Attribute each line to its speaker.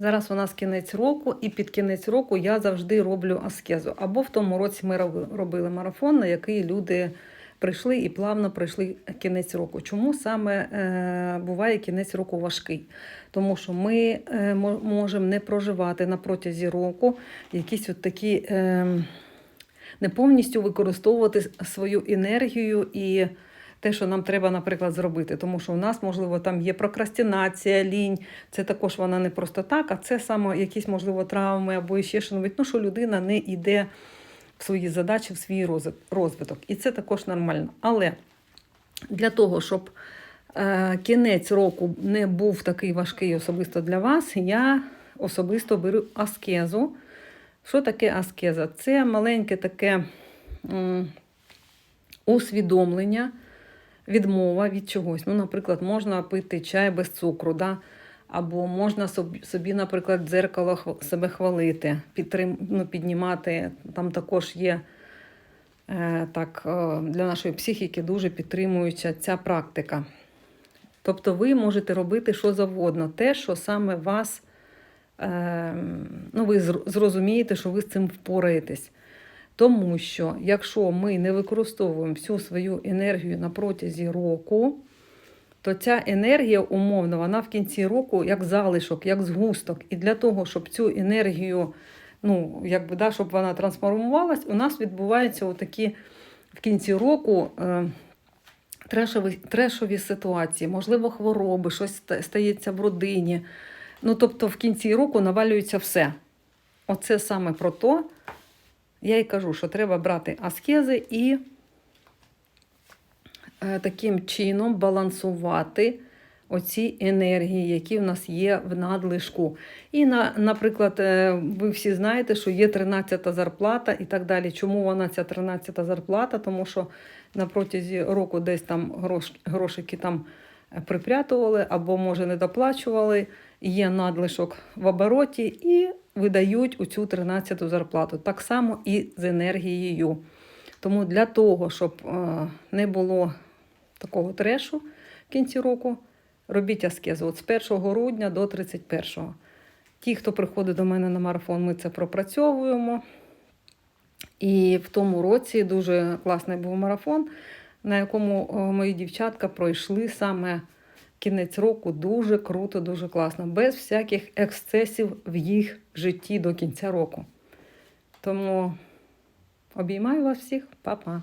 Speaker 1: Зараз у нас кінець року, і під кінець року я завжди роблю аскезу. Або в тому році ми робили марафон, на який люди прийшли і плавно пройшли кінець року. Чому саме е, буває кінець року важкий? Тому що ми е, можемо не проживати на протязі року якісь от такі. Е, не повністю використовувати свою енергію і те, що нам треба, наприклад, зробити. Тому що у нас, можливо, там є прокрастинація, лінь. Це також вона не просто так, а це саме якісь, можливо, травми або ще що ну, що людина не йде в свої задачі, в свій розвиток. І це також нормально. Але для того, щоб е, кінець року не був такий важкий особисто для вас, я особисто беру аскезу. Що таке аскеза? Це маленьке таке усвідомлення, відмова від чогось. Ну, наприклад, можна пити чай без цукру, да? або можна собі, наприклад, в дзеркало себе хвалити, підтрим, ну, піднімати. Там також є е, так, е, для нашої психіки дуже підтримуюча ця практика. Тобто ви можете робити що завгодно, те, що саме вас, е, ну, ви зрозумієте, що ви з цим впораєтесь. Тому що якщо ми не використовуємо всю свою енергію на протязі року, то ця енергія умовно, вона в кінці року як залишок, як згусток. І для того, щоб цю енергію, ну, якби, да, щоб вона трансформувалась, у нас відбуваються отакі в кінці року е, трешові, трешові ситуації, можливо, хвороби, щось стається в родині. Ну, тобто в кінці року навалюється все. Оце саме про то, я й кажу, що треба брати аскези і е, таким чином балансувати оці енергії, які в нас є в надлишку. І, на, наприклад, е, ви всі знаєте, що є 13-та зарплата і так далі. Чому вона ця 13-та зарплата? Тому що на протязі року десь там грош, грошики там припрятували або, може, не доплачували, є надлишок в обороті і видають у цю 13-ту зарплату. Так само і з енергією. Тому для того, щоб е, не було такого трешу в кінці року, робіть аскезу от з 1 грудня до 31. Ті, хто приходить до мене на марафон, ми це пропрацьовуємо. І в тому році дуже класний був марафон, на якому е, мої дівчатка пройшли саме кінець року дуже круто, дуже класно, без всяких ексцесів в їх житті до кінця року. Тому обіймаю вас всіх, па-па!